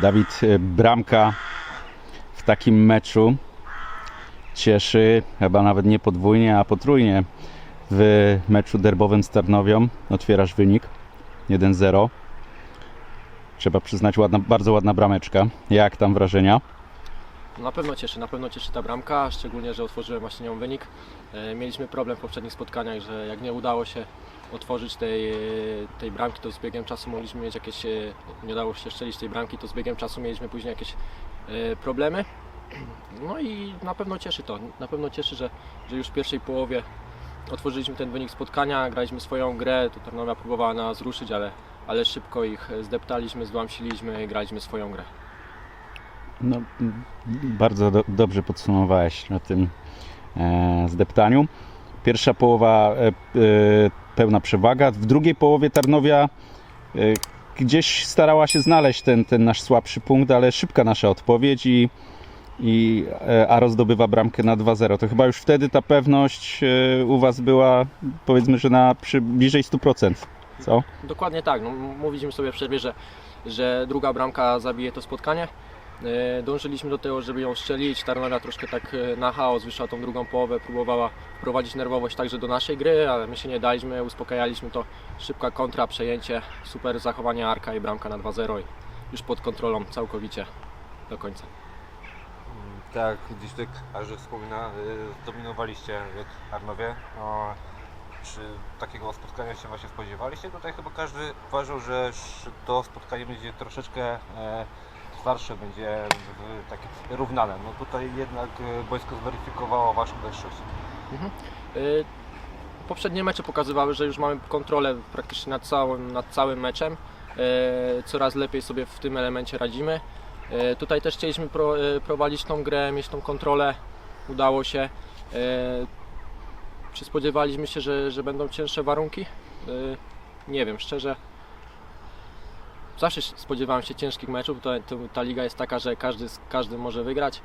Dawid, e, bramka w takim meczu cieszy chyba nawet nie podwójnie, a potrójnie. W meczu derbowym z Tarnowią otwierasz wynik 1-0. Trzeba przyznać, ładna, bardzo ładna brameczka. Jak tam wrażenia? Na pewno cieszy, na pewno cieszy ta bramka, szczególnie, że otworzyłem właśnie nią wynik. E, Mieliśmy problem w poprzednich spotkaniach, że jak nie udało się otworzyć tej, e, tej bramki, to z biegiem czasu mogliśmy mieć jakieś, e, nie udało się strzelić tej bramki, to z biegiem czasu mieliśmy później jakieś e, problemy. No i na pewno cieszy to, na pewno cieszy, że, że już w pierwszej połowie otworzyliśmy ten wynik spotkania, graliśmy swoją grę, to Tarnowia próbowała nas ruszyć, ale, ale szybko ich zdeptaliśmy, zdłamsiliśmy i graliśmy swoją grę. No, bardzo do, dobrze podsumowałeś na tym e, zdeptaniu. Pierwsza połowa e, e, pełna przewaga. W drugiej połowie Tarnowia e, gdzieś starała się znaleźć ten, ten nasz słabszy punkt, ale szybka nasza odpowiedź i, i e, Aro bramkę na 2-0. To chyba już wtedy ta pewność e, u Was była powiedzmy, że na przy bliżej 100%. Co? Dokładnie tak. No, mówiliśmy sobie w przerwie, że, że druga bramka zabije to spotkanie. E, Dążyliśmy do tego, żeby ją strzelić. Tarnowia troszkę tak e, na chaos wyszła tą drugą połowę, próbowała wprowadzić nerwowość także do naszej gry, ale my się nie daliśmy, uspokajaliśmy to. Szybka kontra, przejęcie, super zachowanie Arka i bramka na 2-0 i już pod kontrolą całkowicie do końca. Tak, gdzieś tutaj Arzy wspomina, y, zdominowaliście w Arnowie. No, czy takiego spotkania się właśnie spodziewaliście? Tutaj chyba każdy uważał, że to spotkanie będzie troszeczkę e, twardsze, będzie w, takie równane. No tutaj jednak e, boisko zweryfikowało waszą wyższość. Y, Poprzednie mecze pokazywały, że już mamy kontrolę praktycznie nad całym, nad całym meczem. Y, Coraz lepiej sobie w tym elemencie radzimy. Tutaj też chcieliśmy pro, prowadzić tą grę, mieć tą kontrolę. Udało się. Y, Czy spodziewaliśmy się, że, że będą cięższe warunki? Nie wiem, szczerze. Zawsze spodziewałem się ciężkich meczów. To, to, ta liga jest taka, że każdy, z każdym może wygrać.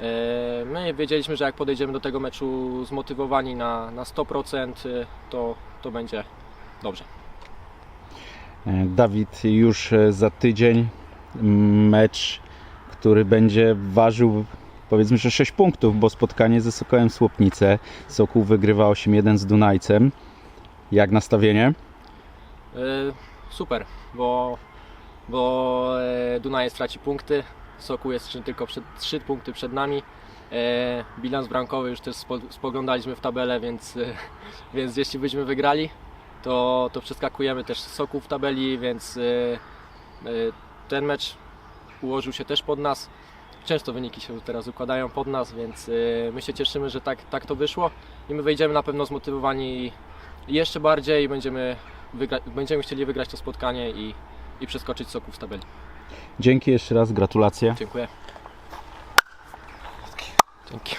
E, My wiedzieliśmy, że jak podejdziemy do tego meczu zmotywowani na, na 100%, y, to, to będzie dobrze. E, Dawid, już e, za tydzień mecz, który będzie ważył powiedzmy, że 6 punktów, bo spotkanie ze Sokołem Słupnice. Sokół wygrywa 8-1 z Dunajcem. Jak nastawienie? E, Super, bo, bo e, Dunaj straci punkty, Sokół jest tylko przed, 3 punkty przed nami. E, Bilans bramkowy już też spo, spoglądaliśmy w tabelę, więc, e, więc jeśli byśmy wygrali, to, to przeskakujemy też Sokół w tabeli, więc ten mecz ułożył się też pod nas. Często wyniki się teraz układają pod nas, więc my się cieszymy, że tak, tak to wyszło i my wejdziemy na pewno zmotywowani jeszcze bardziej i będziemy, będziemy chcieli wygrać to spotkanie i, i przeskoczyć Soków w tabeli. Dzięki jeszcze raz, gratulacje. Dziękuję. Dzięki.